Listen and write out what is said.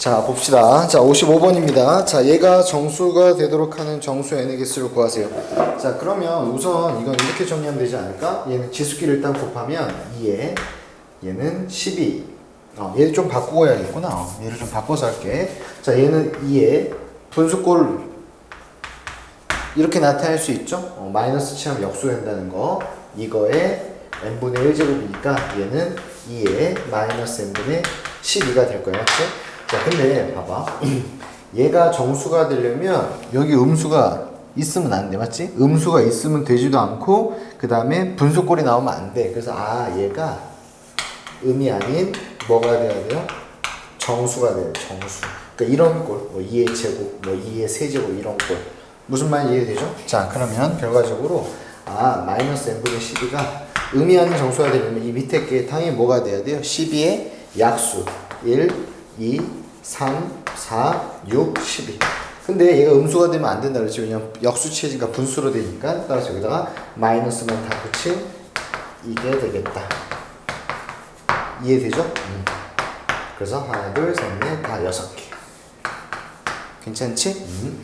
자 봅시다. 자 55번입니다. 자 얘가 정수가 되도록 하는 정수 n의 개수를 구하세요. 자 그러면 우선 이건 이렇게 정리하면 되지 않을까? 얘는 지수끼리 일단 곱하면 2에 얘는 12. 어, 얘를 좀 바꾸고 해야겠구나. 어, 얘를 좀 바꿔서 할게. 자 얘는 2에 분수꼴 이렇게 나타낼 수 있죠? 어, 마이너스 치면 역수된다는 거. 이거에 n분의 1제곱이니까 얘는 2에 마이너스 n분의 12가 될 거야. 맞지? 자, 근데 봐봐. 얘가 정수가 되려면 여기 음수가 있으면 안 돼. 맞지? 음수가 있으면 되지도 않고 그 다음에 분수꼴이 나오면 안 돼. 그래서 아 얘가 음이 아닌 뭐가 돼야 돼요? 정수가 돼요. 정수. 그러니까 이런 꼴, 뭐 2의 제곱, 뭐 2의 세제곱 이런 꼴. 무슨 말인지 이해되죠? 자, 그러면 결과적으로 아 마이너스 n분의 12가 음이 아닌 정수가 되려면 이 밑에 게 당연히 뭐가 돼야 돼요? 12의 약수 1, 2, 3, 4, 6, 12. 근데 얘가 음수가 되면 안 된다 그랬지 왜냐면 역수치니까 분수로 되니까 따라서 여기다가 마이너스만 다 붙인 이게 되겠다. 이해되죠? 음. 그래서 하나, 둘, 셋, 넷, 다 여섯 개. 괜찮지? 음.